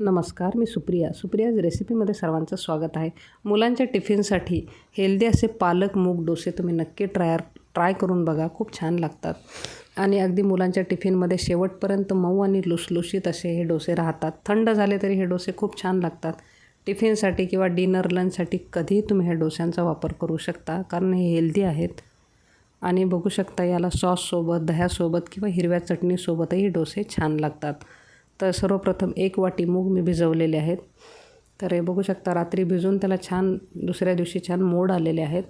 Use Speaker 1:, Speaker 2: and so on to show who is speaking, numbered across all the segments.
Speaker 1: नमस्कार मी सुप्रिया. सुप्रियाज रेसिपीमध्ये सर्वांचं स्वागत आहे. मुलांच्या टिफिनसाठी हेल्दी असे पालक मूग डोसे तुम्ही नक्की ट्रायर ट्राय करून बघा. खूप छान लागतात. आणि अगदी मुलांच्या टिफिनमध्ये शेवटपर्यंत मऊ आणि लुसलुशीत असे हे डोसे राहतात. थंड झाले तरी हे डोसे खूप छान लागतात. टिफिनसाठी किंवा डिनर लंचसाठी कधीही तुम्ही ह्या डोस्यांचा वापर करू शकता कारण हे हेल्दी आहेत. आणि बघू शकता याला सॉससोबत दह्यासोबत किंवा हिरव्या चटणीसोबतही डोसे छान लागतात. तर सर्वप्रथम एक वाटी मूग मी भिजवलेले आहेत. तर हे बघू शकता रात्री भिजून त्याला छान दुसऱ्या दिवशी छान मोड आलेले आहेत.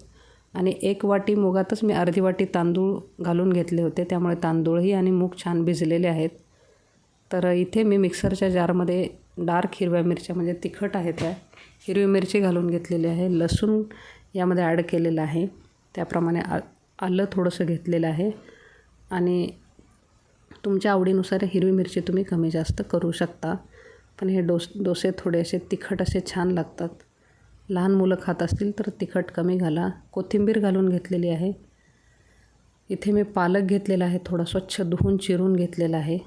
Speaker 1: आणि एक वाटी मुगातच मी अर्धी वाटी तांदूळ घालून घेतले होते. त्यामुळे तांदूळही आणि मूग छान भिजलेले आहेत. तर इथे मी मिक्सरच्या जारमध्ये डार्क हिरव्या मिरच्या म्हणजे तिखट आहेत त्या हिरवी मिरची घालून घेतलेली आहे. लसूण यामध्ये ॲड केलेलं आहे. त्याप्रमाणे आ आलं थोडंसं घेतलेलं आहे. आणि तुमच्या आवडीनुसार हिरवी मिरची तुम्ही कमी जास्त करू शकता. पण हे डोस डोसे थोडे असे तिखट असे छान लागतात. लहान मुलं खात असतील तर तिखट कमी घाला. कोथिंबीर घालून घेतलेली आहे. इथे मी पालक घेतलेला आहे. थोडा स्वच्छ धुवून चिरून घेतलेला आहे.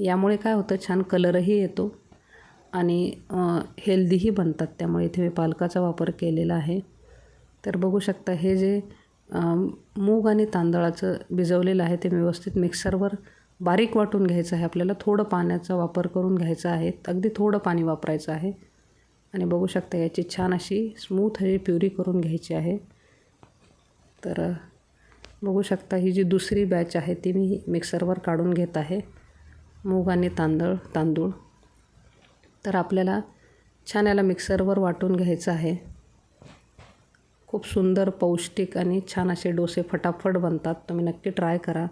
Speaker 1: यामुळे काय होतं छान कलरही येतो आणि हेल्दीही बनतात. त्यामुळे इथे मी पालकाचा वापर केलेला आहे. तर बघू शकता हे जे मूग आणि तांदळाचं भिजवलेलं आहे ते व्यवस्थित मिक्सरवर बारीक वाटून घ्यायचं आहे आपल्याला. थोडं पाण्याचा वापर करून घ्यायचा आहे. अगदी थोडं पाणी वापरायचं आहे. आणि बघू शकता याची छान अशी स्मूथ अशी प्युरी करून घ्यायची आहे. तर बघू शकता ही जी दुसरी बॅच आहे ती मी मिक्सरवर काढून घेत आहे. मूग आणि तांदळ तांदूळ. तर आपल्याला छान याला मिक्सरवर वाटून घ्यायचं आहे. खूप सुंदर पौष्टिक आणि छान असे डोसे फटाफट बनतात. तुम्ही नक्की ट्राय करा.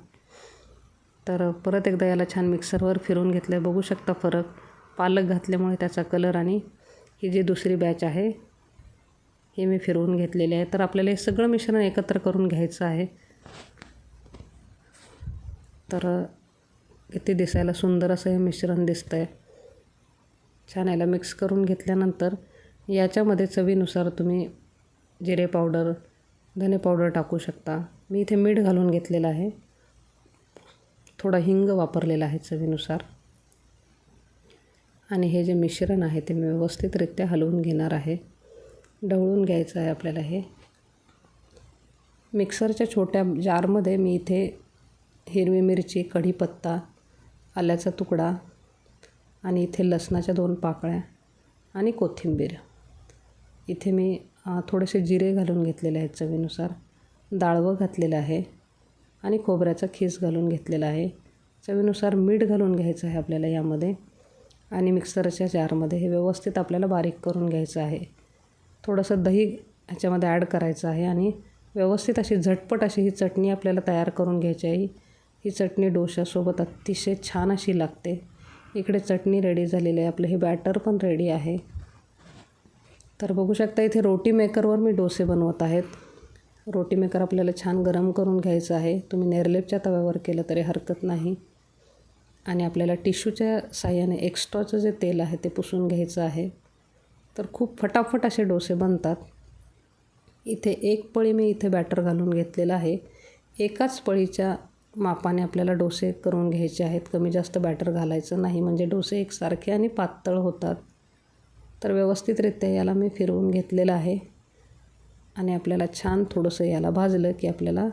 Speaker 1: तर परत एकदा याला छान मिक्सरवर फिरून घेतलं आहे बघू शकता फरक. पालक घातल्यामुळे त्याचा कलर आणि ही जी दुसरी बॅच आहे हे मी फिरवून घेतलेले आहे. तर आपल्याला हे सगळं मिश्रण एकत्र करून घ्यायचं आहे. तर किती दिसायला सुंदर असं हे मिश्रण दिसतं आहे छान याला मिक्स करून घेतल्यानंतर याच्यामध्ये चवीनुसार तुम्ही जिरे पावडर धने पावडर टाकू शकता. मी इथे मीठ घालून घेतलेलं आहे. थोडा हिंग वापरलेला आहे चवीनुसार. आणि हे जे मिश्रण आहे ते मी व्यवस्थितरित्या हलवून घेणार आहे. ढवळून घ्यायचं आहे आपल्याला हे. मिक्सरच्या छोट्या जारमध्ये मी इथे हिरवी मिरची कढीपत्ता आल्याचा तुकडा आणि इथे लसणाच्या दोन पाकळ्या आणि कोथिंबीर. इथे मी थोडेसे जिरे घालून घेतलेले आहेत चवीनुसार. डाळवं घातलेलं आहे. आणि खोबऱ्याचा खीस घालून घेतलेला आहे. चवीनुसार मीठ घालून घ्यायचं आहे आपल्याला यामध्ये. आणि मिक्सरच्या जारमध्ये हे व्यवस्थित आपल्याला बारीक करून घ्यायचं आहे. थोडंसं दही ह्याच्यामध्ये ॲड करायचं आहे आणि व्यवस्थित अशी झटपट अशी ही चटणी आपल्याला तयार करून घ्यायची आहे. ही चटणी डोशासोबत अतिशय छान अशी लागते. इकडे चटणी रेडी झालेली आहे. आपलं हे बॅटर पण रेडी आहे. तर बघू शकता इथे रोटी मेकरवर मी डोसे बनवत आहेत. रोटी मेकर आपल्याला छान गरम करून घ्यायचं आहे. तुम्ही नेरलेपच्या तव्यावर केलं तरी हरकत नाही. आणि आपल्याला टिश्यूच्या साह्याने एक्स्ट्राचं जे तेल आहे ते पुसून घ्यायचं आहे. तर खूप फटाफट असे डोसे बनतात. इथे एक पळी मी इथे बॅटर घालून घेतलेलं आहे. एकाच पळीच्या मापाने आपल्याला डोसे करून घ्यायचे आहेत. कमी जास्त बॅटर घालायचं नाही. म्हणजे डोसे एकसारखे आणि पातळ होतात. तर व्यवस्थितरित्या याला मी फिरवून घेतलेलं आहे. आणि आपल्याला छान थोडंसं याला भाजलं की आपल्याला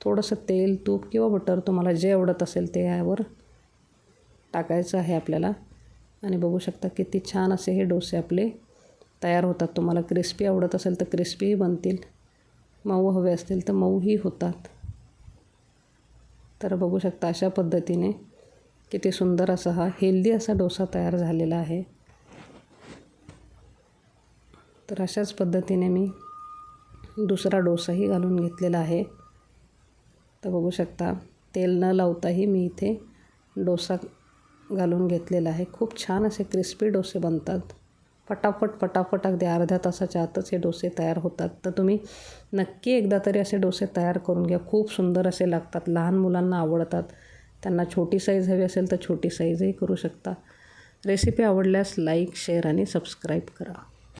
Speaker 1: थोडंसं तेल तूप किंवा बटर तुम्हाला जे आवडत असेल ते यावर टाकायचं आहे आपल्याला. आणि बघू शकता किती छान असे हे डोसे आपले तयार होतात. तुम्हाला क्रिस्पी आवडत असेल तर क्रिस्पीही बनतील. मऊ हवे असतील तर मऊही होतात. तर बघू शकता अशा पद्धतीने किती सुंदर असा हा हेल्दी असा डोसा तयार झालेला आहे. तर अशाच पद्धतीने मी दुसरा डोसाही घालून घेतलेला आहे. तर बघू शकता तेल न लावताही मी इथे डोसा घालून घेतलेला आहे. खूप छान असे क्रिस्पी डोसे बनतात. पटापट पटापट अगदी अर्ध्या तासाच्या आतच हे डोसे तयार होतात. तर तुम्ही नक्की एकदा तरी असे डोसे तयार करून घ्या. खूप सुंदर असे लागतात. लहान मुलांना आवडतात. त्यांना छोटी साईज हवी असेल तर छोटी साईजही करू शकता. रेसिपी आवडल्यास लाईक शेअर आणि सबस्क्राईब करा.